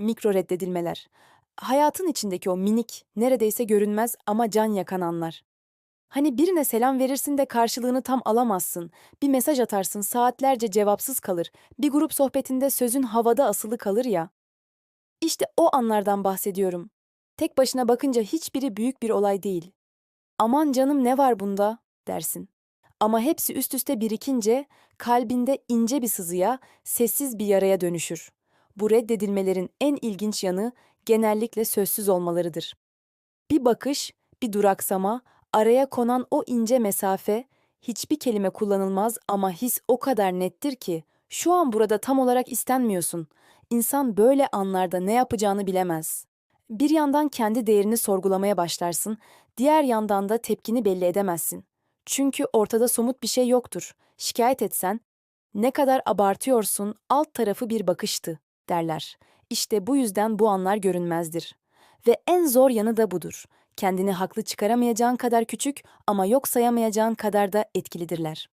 Mikro reddedilmeler. Hayatın içindeki o minik, neredeyse görünmez ama can yakan anlar. Hani birine selam verirsin de karşılığını tam alamazsın. Bir mesaj atarsın saatlerce cevapsız kalır. Bir grup sohbetinde sözün havada asılı kalır ya. İşte o anlardan bahsediyorum. Tek başına bakınca hiçbiri büyük bir olay değil. Aman canım ne var bunda dersin. Ama hepsi üst üste birikince kalbinde ince bir sızıya, sessiz bir yaraya dönüşür. Bu reddedilmelerin en ilginç yanı genellikle sözsüz olmalarıdır. Bir bakış, bir duraksama, araya konan o ince mesafe, hiçbir kelime kullanılmaz ama his o kadar nettir ki, şu an burada tam olarak istenmiyorsun. İnsan böyle anlarda ne yapacağını bilemez. Bir yandan kendi değerini sorgulamaya başlarsın, diğer yandan da tepkini belli edemezsin. Çünkü ortada somut bir şey yoktur. Şikayet etsen, ne kadar abartıyorsun, alt tarafı bir bakıştı, derler. İşte bu yüzden bu anlar görünmezdir. Ve en zor yanı da budur. Kendini haklı çıkaramayacağın kadar küçük ama yok sayamayacağın kadar da etkilidirler.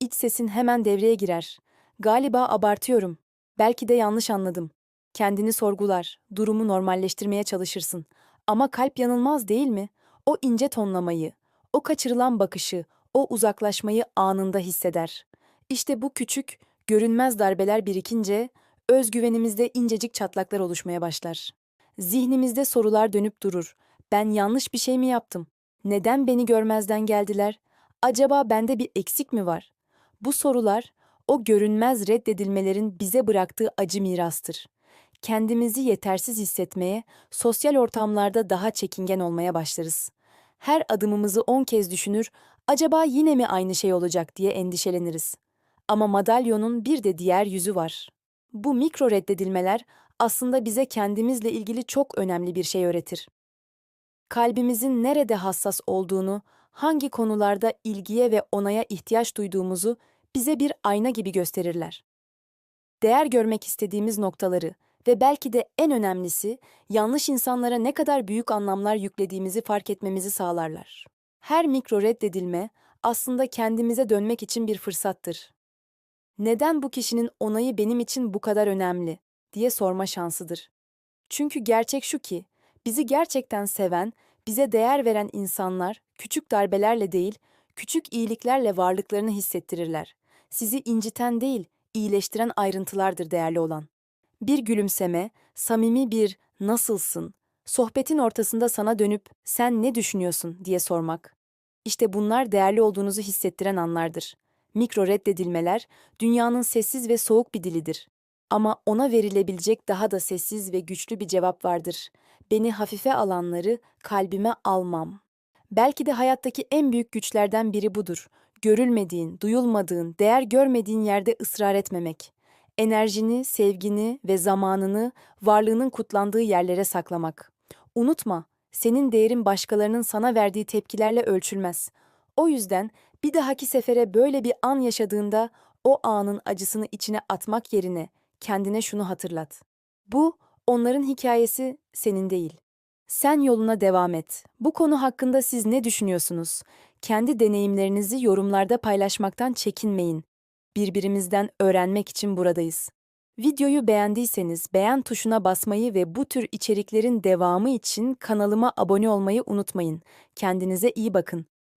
İç sesin hemen devreye girer. Galiba abartıyorum. Belki de yanlış anladım. Kendini sorgular, durumu normalleştirmeye çalışırsın. Ama kalp yanılmaz değil mi? O ince tonlamayı, o kaçırılan bakışı, o uzaklaşmayı anında hisseder. İşte bu küçük, görünmez darbeler birikince özgüvenimizde incecik çatlaklar oluşmaya başlar. Zihnimizde sorular dönüp durur. Ben yanlış bir şey mi yaptım? Neden beni görmezden geldiler? Acaba bende bir eksik mi var? Bu sorular o görünmez reddedilmelerin bize bıraktığı acı mirastır. Kendimizi yetersiz hissetmeye, sosyal ortamlarda daha çekingen olmaya başlarız. Her adımımızı on kez düşünür, acaba yine mi aynı şey olacak diye endişeleniriz. Ama madalyonun bir de diğer yüzü var. Bu mikro reddedilmeler aslında bize kendimizle ilgili çok önemli bir şey öğretir. Kalbimizin nerede hassas olduğunu, hangi konularda ilgiye ve onaya ihtiyaç duyduğumuzu bize bir ayna gibi gösterirler. Değer görmek istediğimiz noktaları ve belki de en önemlisi yanlış insanlara ne kadar büyük anlamlar yüklediğimizi fark etmemizi sağlarlar. Her mikro reddedilme aslında kendimize dönmek için bir fırsattır. Neden bu kişinin onayı benim için bu kadar önemli diye sorma şansıdır. Çünkü gerçek şu ki, bizi gerçekten seven, bize değer veren insanlar küçük darbelerle değil, küçük iyiliklerle varlıklarını hissettirirler. Sizi inciten değil, iyileştiren ayrıntılardır değerli olan. Bir gülümseme, samimi bir nasılsın, sohbetin ortasında sana dönüp sen ne düşünüyorsun diye sormak. İşte bunlar değerli olduğunuzu hissettiren anlardır. Mikro reddedilmeler dünyanın sessiz ve soğuk bir dilidir. Ama ona verilebilecek daha da sessiz ve güçlü bir cevap vardır. Beni hafife alanları kalbime almam. Belki de hayattaki en büyük güçlerden biri budur. Görülmediğin, duyulmadığın, değer görmediğin yerde ısrar etmemek. Enerjini, sevgini ve zamanını varlığının kutlandığı yerlere saklamak. Unutma, senin değerin başkalarının sana verdiği tepkilerle ölçülmez. O yüzden bir dahaki sefere böyle bir an yaşadığında o anın acısını içine atmak yerine kendine şunu hatırlat. Bu onların hikayesi senin değil. Sen yoluna devam et. Bu konu hakkında siz ne düşünüyorsunuz? Kendi deneyimlerinizi yorumlarda paylaşmaktan çekinmeyin. Birbirimizden öğrenmek için buradayız. Videoyu beğendiyseniz beğen tuşuna basmayı ve bu tür içeriklerin devamı için kanalıma abone olmayı unutmayın. Kendinize iyi bakın.